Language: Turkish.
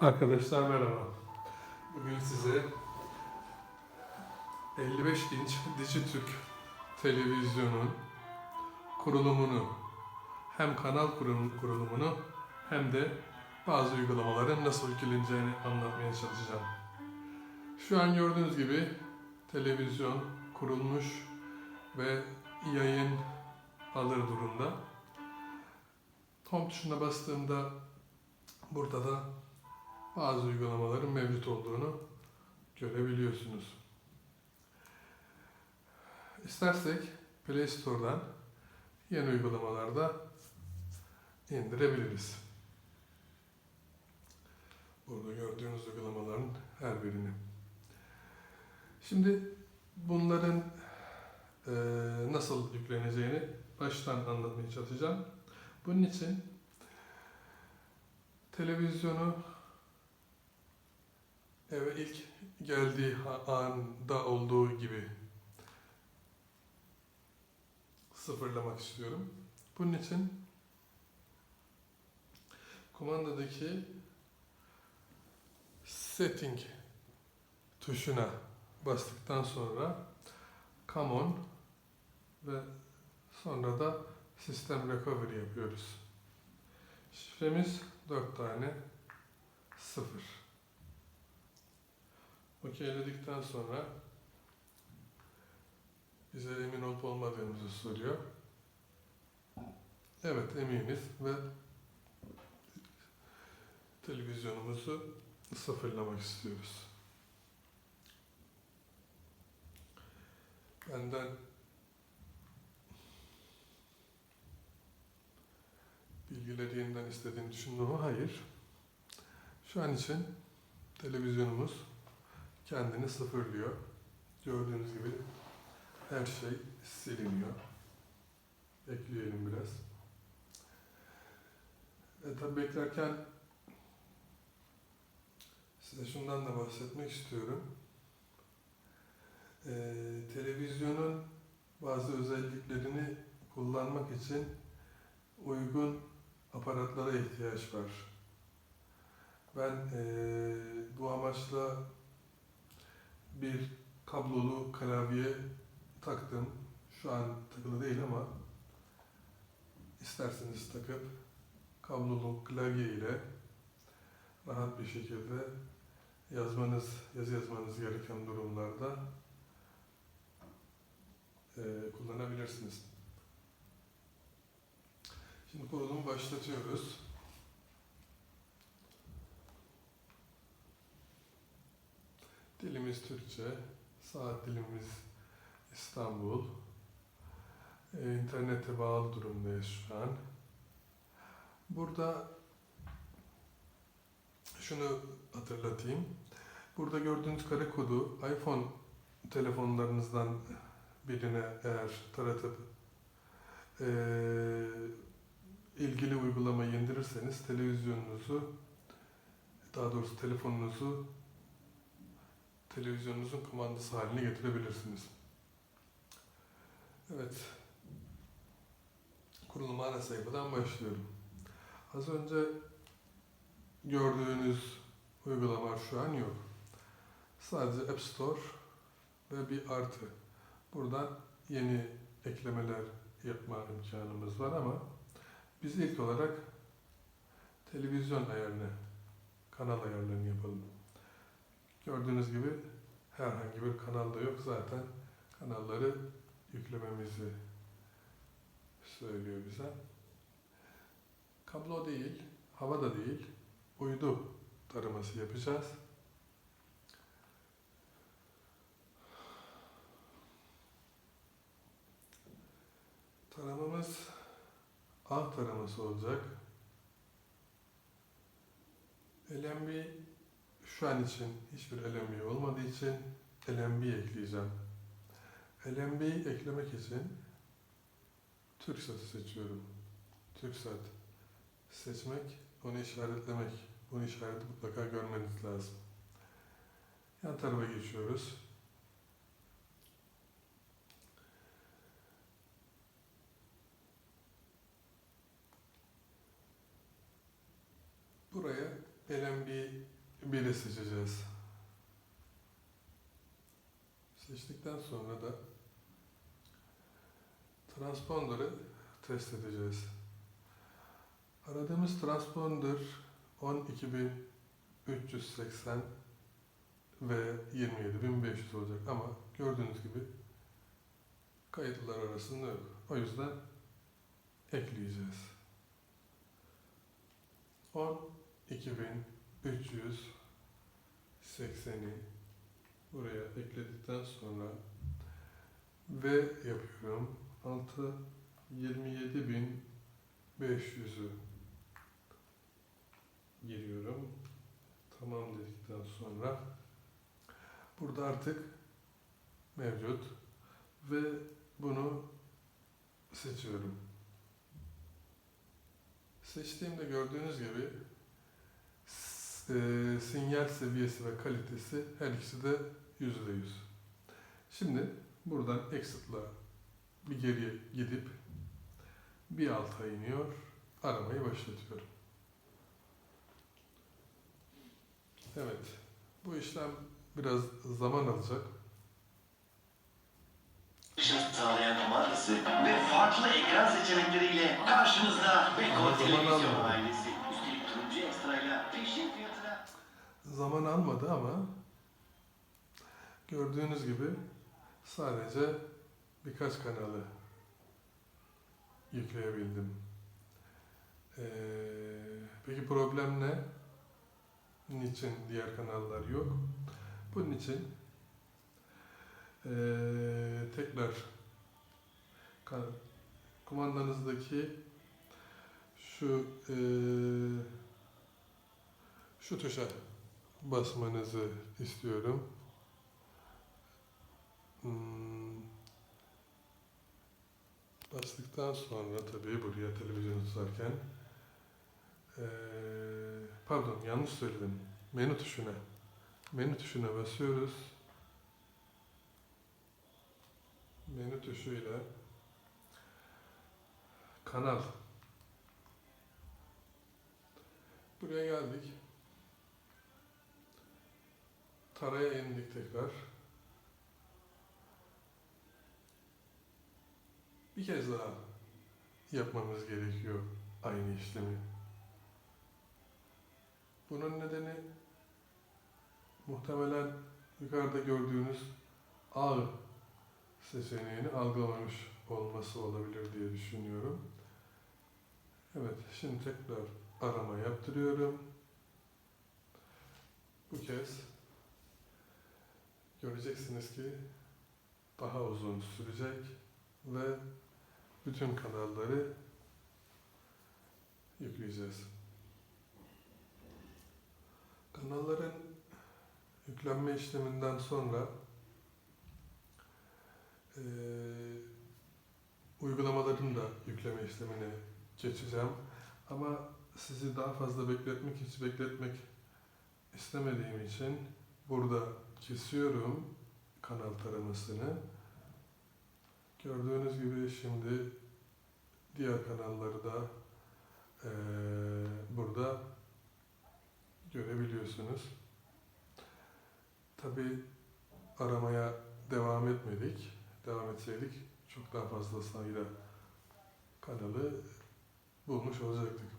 Arkadaşlar merhaba. Bugün size 55 inç Dijitürk televizyonun kurulumunu hem kanal kurulumunu hem de bazı uygulamaların nasıl yükleneceğini anlatmaya çalışacağım. Şu an gördüğünüz gibi televizyon kurulmuş ve yayın alır durumda. Home tuşuna bastığımda burada da bazı uygulamaların mevcut olduğunu görebiliyorsunuz. İstersek Play Store'dan yeni uygulamalarda indirebiliriz. Burada gördüğünüz uygulamaların her birini. Şimdi bunların eee, nasıl yükleneceğini baştan anlatmaya çalışacağım. Bunun için televizyonu eve ilk geldiği anda olduğu gibi sıfırlamak istiyorum. Bunun için kumandadaki setting tuşuna bastıktan sonra come on ve sonra da system recovery yapıyoruz. Şifremiz 4 tane 0. Okeyledikten sonra bize emin olup olmadığımızı soruyor. Evet eminiz ve televizyonumuzu sıfırlamak istiyoruz. Benden bilgileri yeniden istediğini düşündüm hayır. Şu an için televizyonumuz kendini sıfırlıyor. Gördüğünüz gibi her şey siliniyor. Ekleyelim biraz. E tabi beklerken size şundan da bahsetmek istiyorum. E, televizyonun bazı özelliklerini kullanmak için uygun aparatlara ihtiyaç var. Ben e, bu amaçla bir kablolu klavye taktım. Şu an takılı değil ama isterseniz takıp kablolu klavye ile rahat bir şekilde yazmanız, yazı yazmanız gereken durumlarda e, kullanabilirsiniz. Şimdi kurulumu başlatıyoruz. Dilimiz Türkçe, saat dilimiz İstanbul. Ee, internete bağlı durumdayız şu an. Burada şunu hatırlatayım. Burada gördüğünüz kare kodu iPhone telefonlarınızdan birine eğer taratıp eee, ilgili uygulamayı indirirseniz televizyonunuzu daha doğrusu telefonunuzu televizyonunuzun kumandası haline getirebilirsiniz. Evet. Kuruluma ana sayfadan başlıyorum. Az önce gördüğünüz uygulama şu an yok. Sadece App Store ve bir artı. Buradan yeni eklemeler yapma imkanımız var ama biz ilk olarak televizyon ayarını, kanal ayarlarını yapalım. Gördüğünüz gibi herhangi bir kanal da yok zaten kanalları yüklememizi söylüyor bize. Kablo değil, hava da değil, uydu taraması yapacağız. Taramamız ağ taraması olacak. LMB şu an için hiçbir LMB olmadığı için LMB ekleyeceğim. LMB eklemek için TürkSat'ı seçiyorum. TürkSat seçmek, onu işaretlemek. Bunu işareti mutlaka görmeniz lazım. Yan tarafa geçiyoruz. 1'i seçeceğiz. Seçtikten sonra da transponder'ı test edeceğiz. Aradığımız transponder 12380 ve 27500 olacak ama gördüğünüz gibi kayıtlar arasında yok. O yüzden ekleyeceğiz. 12380'i buraya ekledikten sonra ve yapıyorum. 6 27500'ü giriyorum. Tamam dedikten sonra burada artık mevcut ve bunu seçiyorum. Seçtiğimde gördüğünüz gibi e, sinyal seviyesi ve kalitesi her ikisi de yüzde yüz. Şimdi buradan exit'la bir geriye gidip bir alta iniyor, aramayı başlatıyorum. Evet, bu işlem biraz zaman alacak. Işık sağlayan markası ve farklı ekran seçenekleriyle karşınızda Beko Televizyon ailesi. Zaman almadı ama gördüğünüz gibi sadece birkaç kanalı yükleyebildim. Ee, peki problem ne? Niçin diğer kanallar yok? Bunun için ee, tekrar kumandanızdaki şu ee, şu tuşa basmanızı istiyorum. Hmm. Bastıktan sonra tabii buraya televizyon tutarken pardon yanlış söyledim. Menü tuşuna menü tuşuna basıyoruz. Menü tuşuyla kanal buraya geldik. Taraya indik tekrar. Bir kez daha yapmamız gerekiyor aynı işlemi. Bunun nedeni muhtemelen yukarıda gördüğünüz A seçeneğini algılamamış olması olabilir diye düşünüyorum. Evet, şimdi tekrar arama yaptırıyorum. Bu kez göreceksiniz ki daha uzun sürecek ve bütün kanalları yükleyeceğiz. Kanalların yüklenme işleminden sonra eee uygulamaların da yükleme işlemine geçeceğim. Ama sizi daha fazla bekletmek, hiç bekletmek istemediğim için burada kesiyorum kanal taramasını. Gördüğünüz gibi şimdi diğer kanalları da eee, burada görebiliyorsunuz. Tabi aramaya devam etmedik. Devam etseydik çok daha fazla sayıda kanalı bulmuş olacaktık.